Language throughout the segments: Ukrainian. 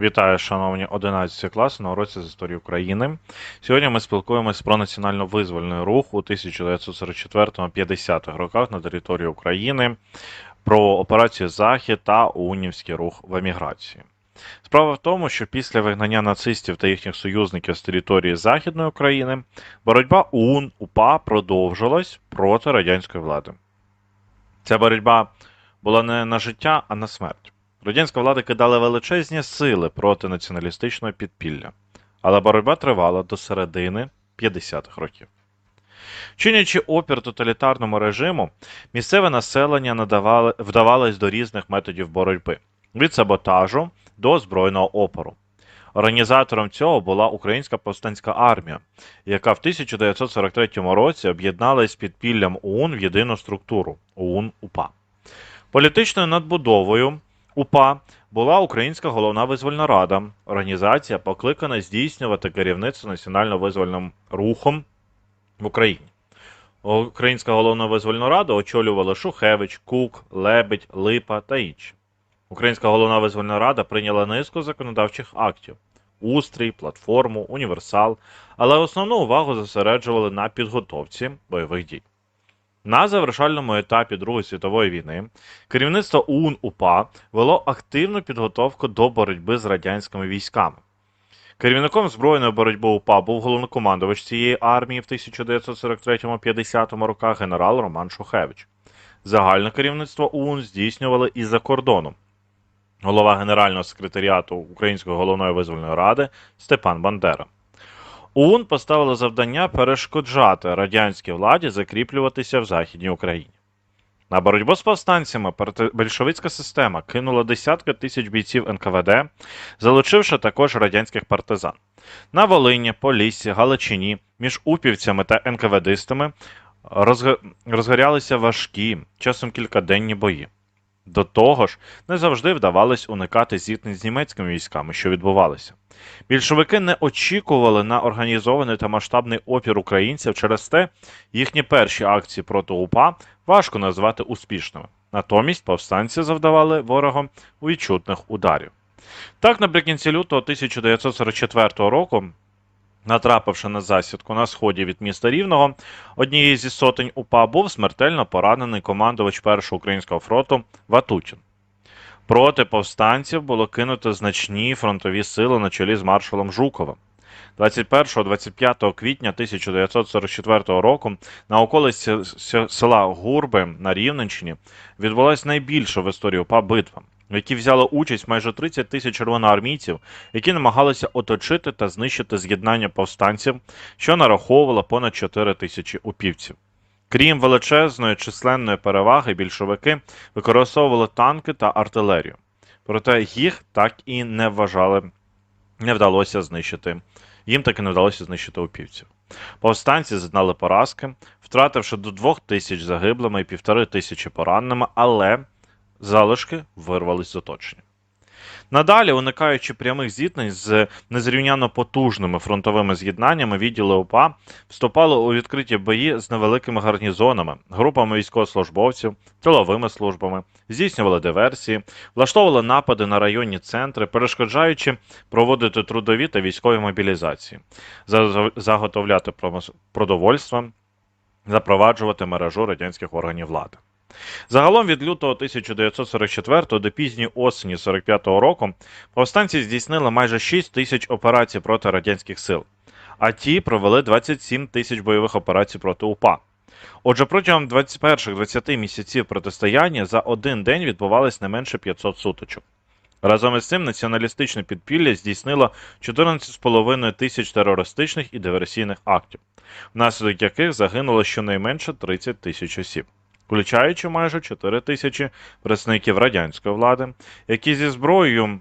Вітаю, шановні 11 класи на уроці з історії України. Сьогодні ми спілкуємось про національно-визвольний рух у 1944-50-х роках на території України, про операцію Захід та УНівський рух в еміграції. Справа в тому, що після вигнання нацистів та їхніх союзників з території Західної України боротьба УН УПА продовжилась проти радянської влади. Ця боротьба була не на життя, а на смерть. Радянська влада кидала величезні сили проти націоналістичного підпілля, але боротьба тривала до середини 50-х років. Чинячи опір тоталітарному режиму, місцеве населення надавали, вдавалось до різних методів боротьби від саботажу до збройного опору. Організатором цього була Українська повстанська армія, яка в 1943 році об'єдналась з підпіллям ОУН в єдину структуру ОУН-УПА. Політичною надбудовою УПА була Українська головна визвольна рада, організація, покликана здійснювати керівництво національно-визвольним рухом в Україні. Українська головна визвольна рада очолювала Шухевич, Кук, Лебедь, Липа та інші. Українська головна визвольна рада прийняла низку законодавчих актів: устрій, платформу, універсал, але основну увагу зосереджували на підготовці бойових дій. На завершальному етапі Другої світової війни керівництво УН УПА вело активну підготовку до боротьби з радянськими військами. Керівником збройної боротьби УПА був головнокомандувач цієї армії в 1943-50 роках генерал Роман Шухевич. Загальне керівництво УН здійснювали і за кордоном. Голова Генерального секретаріату Української головної визвольної ради Степан Бандера. ОУН поставила завдання перешкоджати радянській владі закріплюватися в Західній Україні. На боротьбу з повстанцями більшовицька система кинула десятки тисяч бійців НКВД, залучивши також радянських партизан. На Волині, Поліссі, Галичині між упівцями та НКВДистами розг... розгорялися важкі, часом кількаденні бої. До того ж, не завжди вдавалось уникати зіткнень з німецькими військами, що відбувалися. Більшовики не очікували на організований та масштабний опір українців через те, їхні перші акції проти УПА важко назвати успішними. Натомість повстанці завдавали ворогам відчутних ударів. Так, наприкінці лютого 1944 року. Натрапивши на засідку на сході від міста Рівного, однієї зі сотень УПА був смертельно поранений командувач Першого українського фронту Ватутін. Проти повстанців було кинуто значні фронтові сили на чолі з маршалом Жуковим. 21-25 квітня 1944 року на околиці села Гурби на Рівненщині відбулася найбільша в історії УПА битва, в якій взяло участь майже 30 тисяч червоноармійців, які намагалися оточити та знищити з'єднання повстанців, що нараховувало понад 4 тисячі упівців. Крім величезної численної переваги, більшовики використовували танки та артилерію. Проте їх так і не вважали, не вдалося знищити. Їм так і не вдалося знищити упівців. Повстанці зазнали поразки, втративши до двох тисяч загиблими і півтори тисячі пораненими, але залишки вирвались з оточення. Надалі, уникаючи прямих зіткнень з незрівняно потужними фронтовими з'єднаннями, відділи УПА вступали у відкриті бої з невеликими гарнізонами, групами військовослужбовців, тиловими службами, здійснювали диверсії, влаштовували напади на районні центри, перешкоджаючи проводити трудові та військові мобілізації, заготовляти продовольство, запроваджувати мережу радянських органів влади. Загалом від лютого 1944 до пізньої осені 45-го року повстанці здійснили майже 6 тисяч операцій проти радянських сил, а ті провели 27 тисяч бойових операцій проти УПА. Отже, протягом 21-20 місяців протистояння за один день відбувалось не менше 500 сутичок. Разом із цим націоналістичне підпілля здійснило 14,5 тисяч терористичних і диверсійних актів, внаслідок яких загинуло щонайменше 30 тисяч осіб включаючи майже 4 тисячі представників радянської влади, які зі зброєю е,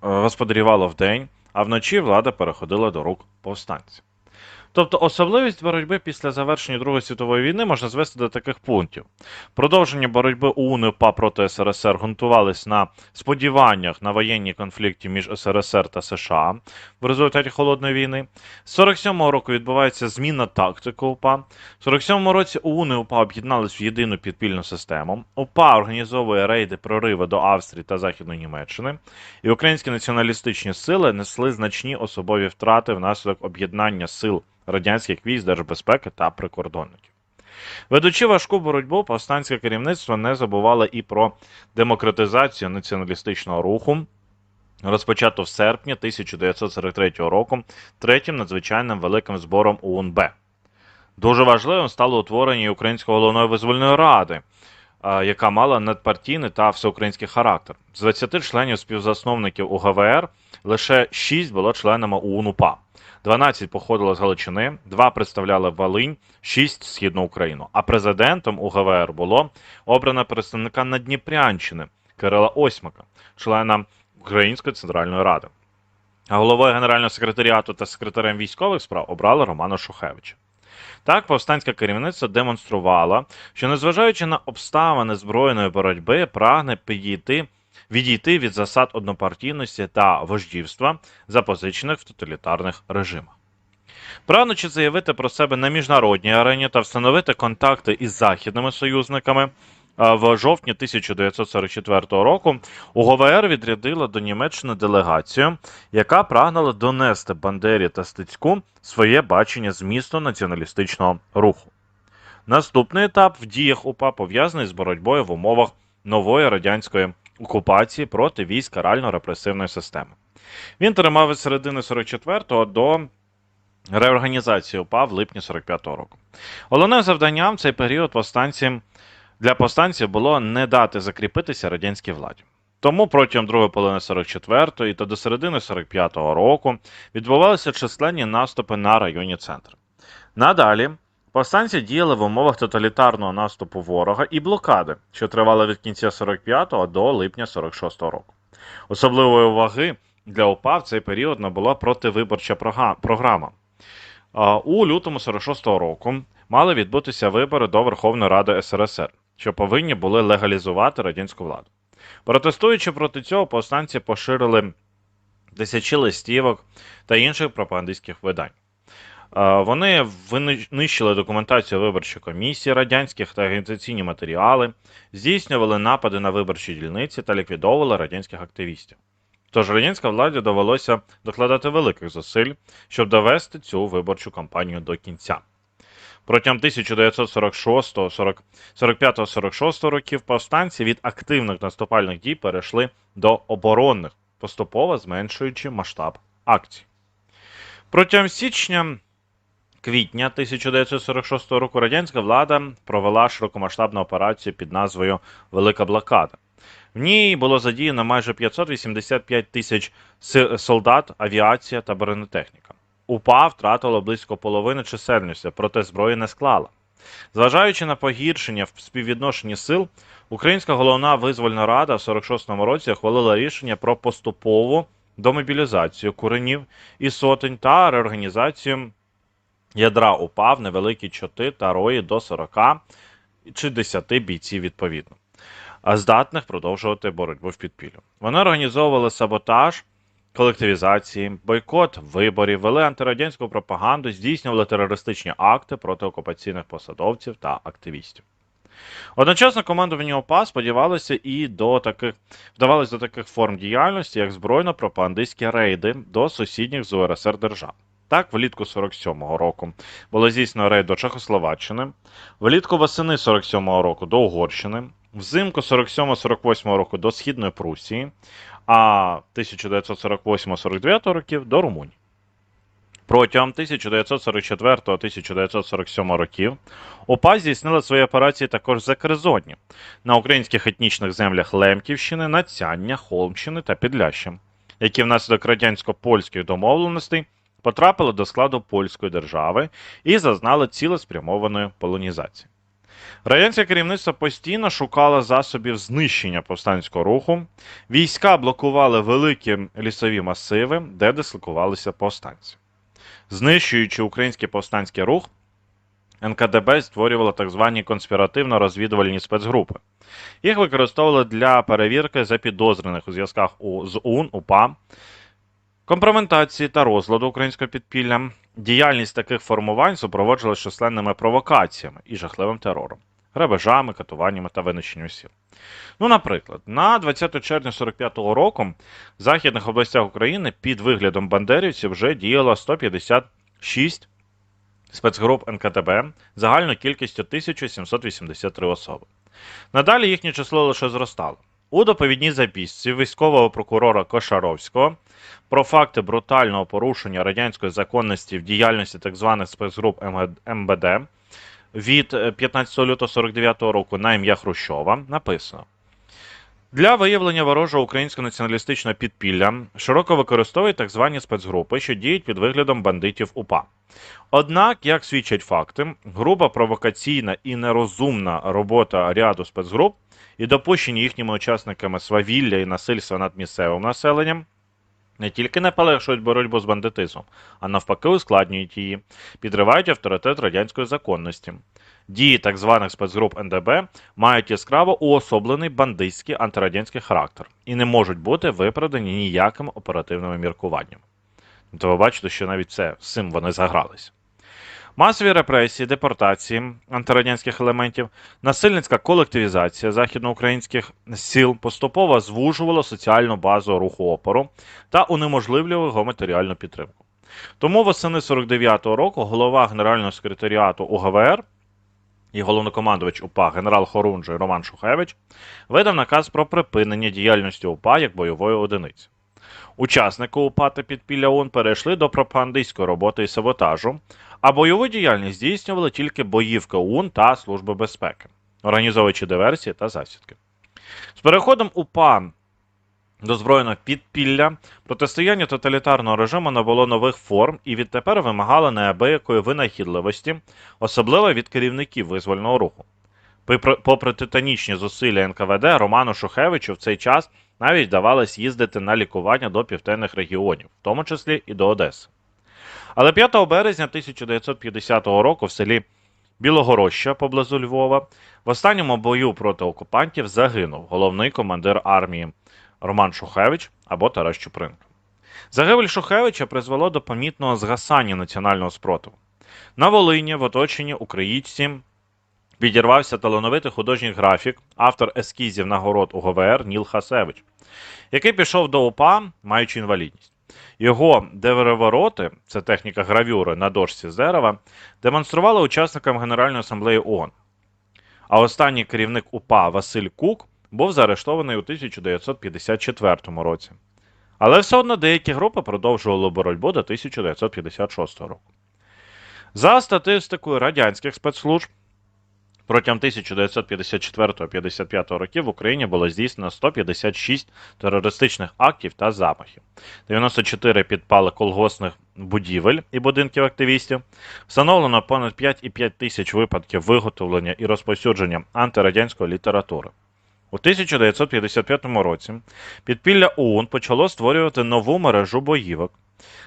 господарювали вдень, а вночі влада переходила до рук повстанців. Тобто особливість боротьби після завершення Другої світової війни можна звести до таких пунктів. Продовження боротьби ОУН і УПА проти СРСР ґрунтувались на сподіваннях на воєнні конфлікти між СРСР та США в результаті холодної війни. З 47-го року відбувається зміна тактики УПА. В 47-му році ОУН і УПА об'єднались в єдину підпільну систему. УПА організовує рейди прориви до Австрії та Західної Німеччини, і українські націоналістичні сили несли значні особові втрати внаслідок об'єднання сил радянських військ, держбезпеки та прикордонників. Ведучи важку боротьбу, повстанське керівництво не забувало і про демократизацію націоналістичного руху, розпочато в серпні 1943 року третім надзвичайним великим збором УНБ. Дуже важливим стало утворення Української головної визвольної ради, яка мала надпартійний та всеукраїнський характер. З 20 членів співзасновників УГВР лише 6 було членами УНУПА. 12 походило з Галичини, 2 представляли Волинь, 6 Східну Україну. А президентом УГВР було обрано представника Надніпрянщини Кирила Осьмака, члена Української центральної ради. А головою Генерального секретаріату та секретарем військових справ обрали Романа Шухевича. Так, повстанське керівництво демонструвало, що, незважаючи на обставини збройної боротьби, прагне підійти, відійти від засад однопартійності та вождівства, запозичених в тоталітарних режимах. Прагнучи заявити про себе на міжнародній арені та встановити контакти із західними союзниками, в жовтні 1944 року УГВР відрядила до Німеччини делегацію, яка прагнула донести Бандері та Стецьку своє бачення змісту націоналістичного руху. Наступний етап в діях УПА пов'язаний з боротьбою в умовах нової радянської окупації проти військ карально-репресивної системи. Він тримав від середини 44-го до реорганізації УПА в липні 45-го року. Головним завданням цей період повстанці для повстанців було не дати закріпитися радянській владі. Тому протягом другої половини 44-ї та до середини 45-го року відбувалися численні наступи на районні центри. Надалі повстанці діяли в умовах тоталітарного наступу ворога і блокади, що тривала від кінця 45-го до липня 46-го року. Особливої уваги для ОПА в цей період набула противиборча програма. У лютому 46-го року мали відбутися вибори до Верховної Ради СРСР, що повинні були легалізувати радянську владу. Протестуючи проти цього, повстанці поширили тисячі листівок та інших пропагандистських видань. Вони винищили документацію виборчої комісії радянських та агітаційні матеріали, здійснювали напади на виборчі дільниці та ліквідовували радянських активістів. Тож радянська владі довелося докладати великих зусиль, щоб довести цю виборчу кампанію до кінця. Протягом 1946-45-46 років повстанці від активних наступальних дій перейшли до оборонних, поступово зменшуючи масштаб акцій. Протягом січня квітня 1946 року радянська влада провела широкомасштабну операцію під назвою Велика блокада. В ній було задіяно майже 585 тисяч солдат, авіація та бронетехніка. УПА втратила близько половини чисельності, проте зброї не склала. Зважаючи на погіршення в співвідношенні сил, Українська головна визвольна рада в 46-му році ухвалила рішення про поступову домобілізацію куренів і сотень та реорганізацію ядра УПА в невеликі чоти та рої до 40 чи 10 бійців відповідно, а здатних продовжувати боротьбу в підпіллю. Вони організовували саботаж, колективізації, бойкот виборів, вели антирадянську пропаганду, здійснювали терористичні акти проти окупаційних посадовців та активістів. Одночасно командування ОПА сподівалося і до таких вдавалось до таких форм діяльності, як збройно-пропагандистські рейди до сусідніх з УРСР держав. Так, влітку 47-го року. Було здійснено рейд до Чехословаччини, влітку восени 47-го року до Угорщини, взимку 47-48 року до Східної Прусії, а 1948-49 років до Румунії. Протягом 1944-1947 років ОПА здійснила свої операції також в Закерзонні, на українських етнічних землях Лемківщини, Нацяння, Холмщини та Підляща, які внаслідок радянсько-польських домовленостей потрапили до складу польської держави і зазнали цілеспрямованої полонізації. Радянське керівництво постійно шукало засобів знищення повстанського руху. Війська блокували великі лісові масиви, де дислокувалися повстанці. Знищуючи український повстанський рух, НКДБ створювало так звані конспіративно-розвідувальні спецгрупи. Їх використовували для перевірки запідозрених у зв'язках з УН, УПА, компрометації та розладу українського підпілля. Діяльність таких формувань супроводжувалася численними провокаціями і жахливим терором, грабежами, катуваннями та винищенням сіл. Ну, наприклад, на 20 червня 45-го року в західних областях України під виглядом бандерівців вже діяло 156 спецгруп НКТБ загальною кількістю 1783 особи. Надалі їхнє число лише зростало. У доповідній записці військового прокурора Кошаровського про факти брутального порушення радянської законності в діяльності так званих спецгруп МБД від е, 15 лютого 49 року на ім'я Хрущова написано. Для виявлення ворожого українського націоналістичного підпілля широко використовують так звані спецгрупи, що діють під виглядом бандитів УПА. Однак, як свідчать факти, груба провокаційна і нерозумна робота ряду спецгруп і допущені їхніми учасниками свавілля і насильства над місцевим населенням не тільки не полегшують боротьбу з бандитизмом, а навпаки ускладнюють її, підривають авторитет радянської законності. Дії так званих спецгруп НДБ мають яскраво уособлений бандитський антирадянський характер і не можуть бути виправдані ніякими оперативними міркуваннями. То ви бачите, що навіть це з цим вони загралися. Масові репресії, депортації антирадянських елементів, насильницька колективізація західноукраїнських сіл поступово звужувала соціальну базу руху опору та унеможливлювала його матеріальну підтримку. Тому восени 49-го року голова Генерального секретаріату УГВР і головнокомандувач УПА генерал Хорунжий Роман Шухевич видав наказ про припинення діяльності УПА як бойової одиниці. Учасники УПА та підпілля ООН перейшли до пропагандистської роботи і саботажу, а бойову діяльність здійснювали тільки боївки ОУН та Служби безпеки, організовуючи диверсії та засідки. З переходом УПА до збройного підпілля протистояння тоталітарного режиму набуло нових форм і відтепер вимагало неабиякої винахідливості, особливо від керівників визвольного руху. Попри титанічні зусилля НКВД, Роману Шухевичу в цей час навіть вдавалось їздити на лікування до південних регіонів, в тому числі і до Одеси. Але 5 березня 1950 року в селі Білогороща поблизу Львова в останньому бою проти окупантів загинув головний командир армії Роман Шухевич або Тарас Чупринка. Загибель Шухевича призвело до помітного згасання національного спротиву. На Волині в оточенні українці відірвався талановитий художній графік, автор ескізів нагород УГВР Ніл Хасевич, який пішов до УПА, маючи інвалідність. Його деверевороти, це техніка гравюри на дошці з дерева, демонстрували учасникам Генеральної асамблеї ООН. А останній керівник УПА Василь Кук був заарештований у 1954 році. Але все одно деякі групи продовжували боротьбу до 1956 року. За статистикою радянських спецслужб, протягом 1954-55 років в Україні було здійснено 156 терористичних актів та замахів, 94 підпали колгоспних будівель і будинків активістів, встановлено понад 5,5 тисяч випадків виготовлення і розповсюдження антирадянської літератури. У 1955 році підпілля ОУН почало створювати нову мережу боївок.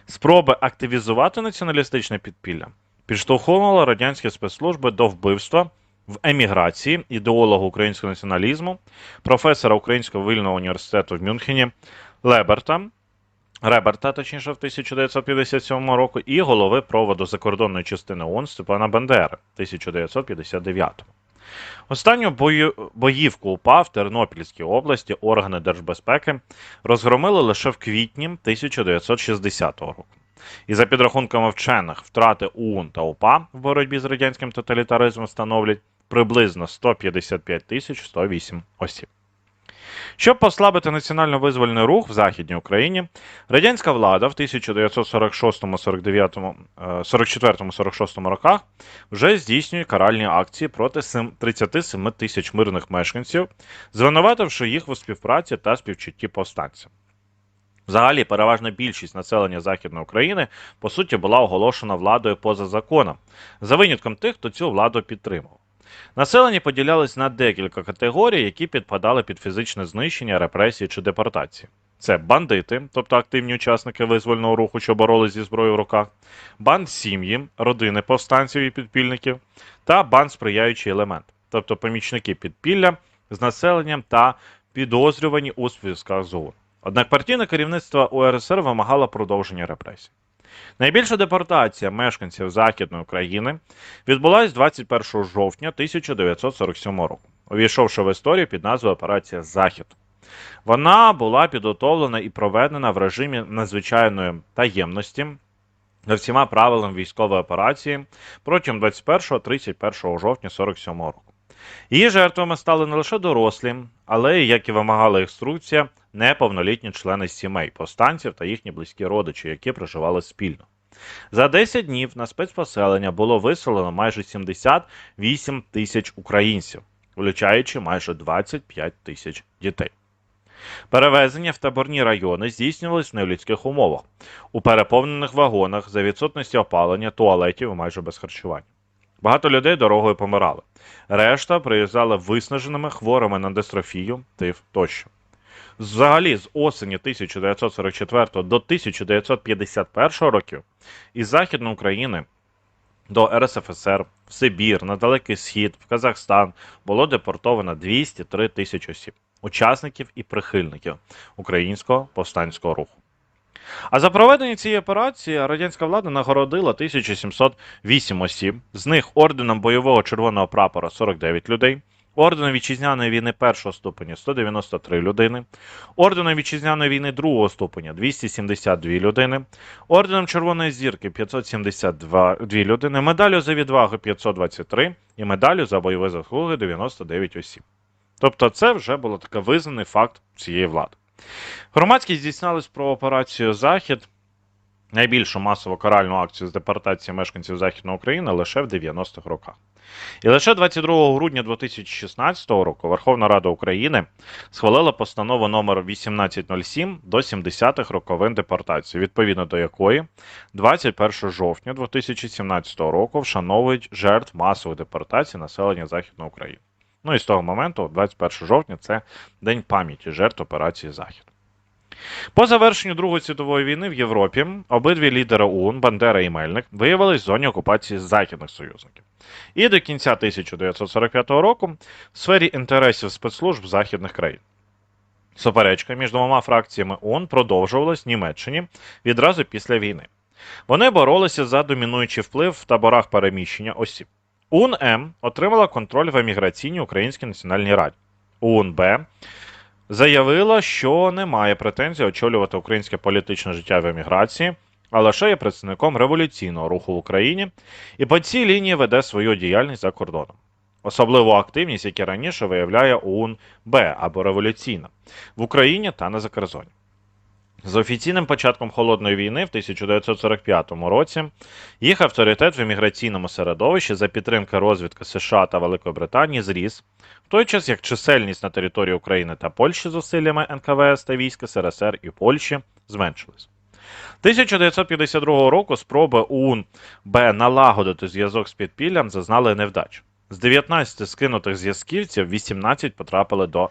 Спроби активізувати націоналістичне підпілля підштовхувало радянські спецслужби до вбивства в еміграції ідеолога українського націоналізму, професора Українського вільного університету в Мюнхені Леберта, Реберта, точніше, в 1957 року, і голови проводу закордонної частини ООН Степана Бандери 1959. Останню боївку УПА в Тернопільській області органи держбезпеки розгромили лише в квітні 1960 року. І за підрахунками вчених, втрати ОУН та УПА в боротьбі з радянським тоталітаризмом становлять приблизно 155 тисяч 108 осіб. Щоб послабити національно-визвольний рух в Західній Україні, радянська влада в 1946-44-46 роках вже здійснює каральні акції проти сем- 37 тисяч мирних мешканців, звинувативши їх у співпраці та співчутті повстанцям. Взагалі, переважна більшість населення Західної України по суті була оголошена владою поза законом, за винятком тих, хто цю владу підтримав. Населення поділялось на декілька категорій, які підпадали під фізичне знищення, репресії чи депортації. це бандити, тобто активні учасники визвольного руху, що боролись зі зброєю в руках, банд сім'ї, родини повстанців і підпільників, та банд сприяючий елемент, тобто помічники підпілля з населенням та підозрювані у зв'язках з ОУН. Однак партійне керівництво УРСР вимагало продовження репресій. Найбільша депортація мешканців Західної України відбулась 21 жовтня 1947 року, увійшовши в історію під назвою Операція Захід. Вона була підготовлена і проведена в режимі надзвичайної таємності за всіма правилами військової операції протягом 21-31 жовтня 1947 року. Її жертвами стали не лише дорослі, але як і вимагала інструкція, неповнолітні члени сімей, повстанців та їхні близькі родичі, які проживали спільно. За 10 днів на спецпоселення було виселено майже 78 тисяч українців, включаючи майже 25 тисяч дітей. Перевезення в таборні райони здійснювалось в нелюдських умовах, у переповнених вагонах за відсутності опалення, туалетів і майже без харчування. Багато людей дорогою помирали. Решта приїжджали виснаженими, хворими на дистрофію, тиф тощо. Взагалі, з осені 1944 до 1951 років із Західної України до РСФСР, в Сибір, на Далекий Схід, в Казахстан було депортовано 203 тисячі осіб, учасників і прихильників українського повстанського руху. А за проведення цієї операції радянська влада нагородила 1708 осіб, з них орденом бойового червоного прапора 49 людей, орденом вітчизняної війни першого ступеня 193 людини, орденом вітчизняної війни другого ступеня 272 людини, орденом Червоної зірки 572 людини, медаллю за відвагу 523 і медаллю за бойові заслуги 99 осіб. Тобто це вже було такий визнаний факт цієї влади. Громадськість дізналась про операцію Захід, найбільшу масову каральну акцію з депортації мешканців Західної України лише в 90-х роках. І лише 22 грудня 2016 року Верховна Рада України схвалила постанову номер 1807 до 70-х роковин депортації, відповідно до якої 21 жовтня 2017 року вшановують жертв масової депортації населення Західної України. Ну і з того моменту, 21 жовтня, це День пам'яті жертв операції Захід. По завершенню Другої світової війни в Європі обидві лідери ОУН, Бандера і Мельник, виявились в зоні окупації західних союзників. І до кінця 1945 року в сфері інтересів спецслужб західних країн. Суперечка між двома фракціями ООН продовжувалась в Німеччині відразу після війни. Вони боролися за домінуючий вплив в таборах переміщення осіб. УН-М отримала контроль в еміграційній Українській національній раді. УН-Б заявила, що не має претензій очолювати українське політичне життя в еміграції, а лише є представником революційного руху в Україні і по цій лінії веде свою діяльність за кордоном. Особливу активність, як і раніше, виявляє ОУН-Б або революційна в Україні та на закордоні. З офіційним початком холодної війни в 1945 році їх авторитет в еміграційному середовищі за підтримки розвідки США та Великої Британії зріс, в той час як чисельність на території України та Польщі зусиллями НКВС та військ СРСР і Польщі зменшились. 1952 року спроби ОУН Б налагодити зв'язок з підпіллям зазнали невдач. З 19 скинутих зв'язківців 18 потрапили до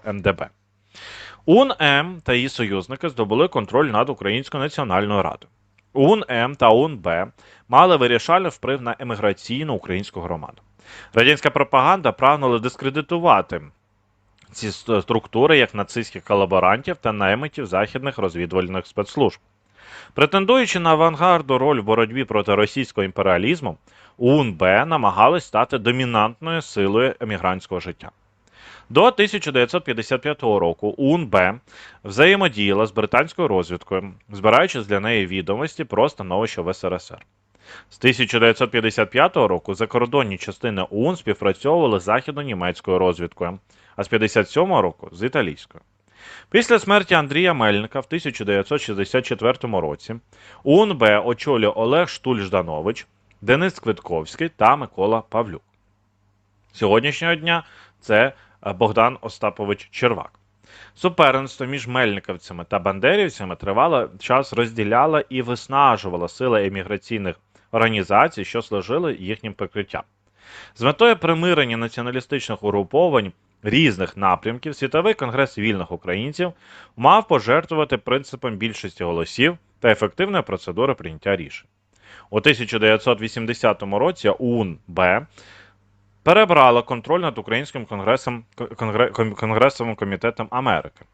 УН-М та її союзники здобули контроль над Українською національною радою. УН-М та УН-Б мали вирішальний вплив на еміграційну українську громаду. Радянська пропаганда прагнула дискредитувати ці структури як нацистських колаборантів та наймитів західних розвідувальних спецслужб. Претендуючи на авангардну роль в боротьбі проти російського імперіалізму, УНБ намагались стати домінантною силою емігрантського життя. До 1955 року УНБ взаємодіяла з британською розвідкою, збираючи для неї відомості про становище в СРСР. З 1955 року закордонні частини ОУН співпрацьовували з західно-німецькою розвідкою, а з 57 року з італійською. Після смерті Андрія Мельника в 1964 році УНБ очолює Олег Штуль-Жданович, Денис Квитковський та Микола Павлюк. Сьогоднішнього дня це Богдан Остапович Червак. Суперництво між мельниковцями та бандерівцями тривало час розділяло і виснажувало сили еміграційних організацій, що служили їхнім прикриттям. З метою примирення націоналістичних угруповань різних напрямків Світовий конгрес вільних українців мав пожертвувати принципом більшості голосів та ефективної процедури прийняття рішень. У 1980 році УНБ перебрала контроль над Українським конгресом, конгре, Конгресовим комітетом Америки.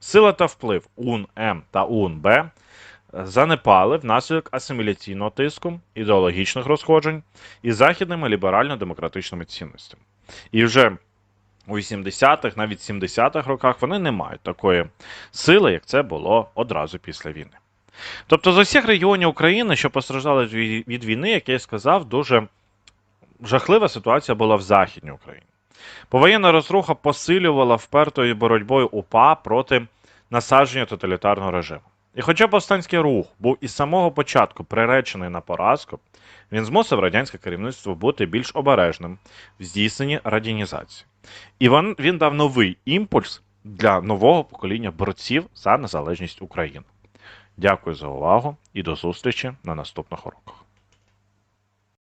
Сила та вплив УНМ та УНБ занепали внаслідок асиміляційного тиску, ідеологічних розходжень і західними ліберально-демократичними цінностями. І вже у 80-х, навіть 70-х роках вони не мають такої сили, як це було одразу після війни. Тобто з усіх регіонів України, що постраждали від війни, як я і сказав, дуже жахлива ситуація була в Західній Україні. Повоєнна розруха посилювала впертою боротьбою УПА проти насадження тоталітарного режиму. І хоча повстанський рух був із самого початку приречений на поразку, він змусив радянське керівництво бути більш обережним в здійсненні радянізації. І він, він дав новий імпульс для нового покоління борців за незалежність України. Дякую за увагу і до зустрічі на наступних уроках.